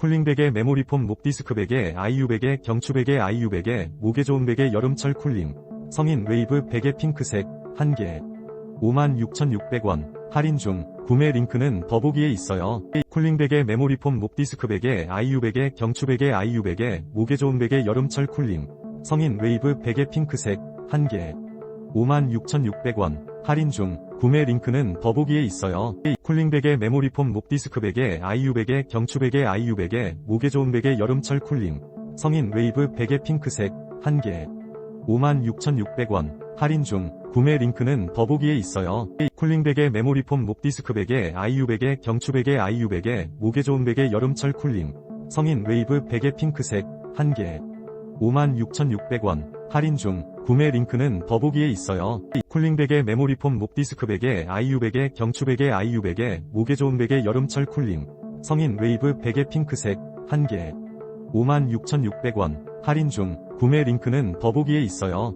쿨링 베개 메모리 폼 목디스크 베개 아이유 베개 경추 베개 아이유 베개 목에 좋은 베개 여름철 쿨링. 성인 웨이브 베개 핑크색 1개. 56,600원. 할인 중. 구매 링크는 더보기에 있어요. 쿨링 베개 메모리 폼 목디스크 베개 아이유 베개 경추 베개 아이유 베개 목에 좋은 베개 여름철 쿨링. 성인 웨이브 베개 핑크색 1개. 56,600원. 할인 중 구매 링크는 더보기에 있어요. 쿨링 베개 메모리 폼 목디스크 베개 아이유 베개 경추 베개 아이유 베개 목에 좋은 베개 여름철 쿨링 성인 웨이브 베개 핑크색 1개 56,600원 할인 중 구매 링크는 더보기에 있어요. 쿨링 베개 메모리 폼 목디스크 베개 아이유 베개 경추 베개 아이유 베개 목에 좋은 베개 여름철 쿨링 성인 웨이브 베개 핑크색 1개 56,600원 할인 중 구매 링크는 더보기에 있어요. 쿨링 베개 메모리 폼 목디스크 베개 아이유 베개 경추 베개 아이유 베개 목에 좋은 베개 여름철 쿨링 성인 웨이브 베개 핑크색 1개 56,600원 할인 중 구매 링크는 더보기에 있어요.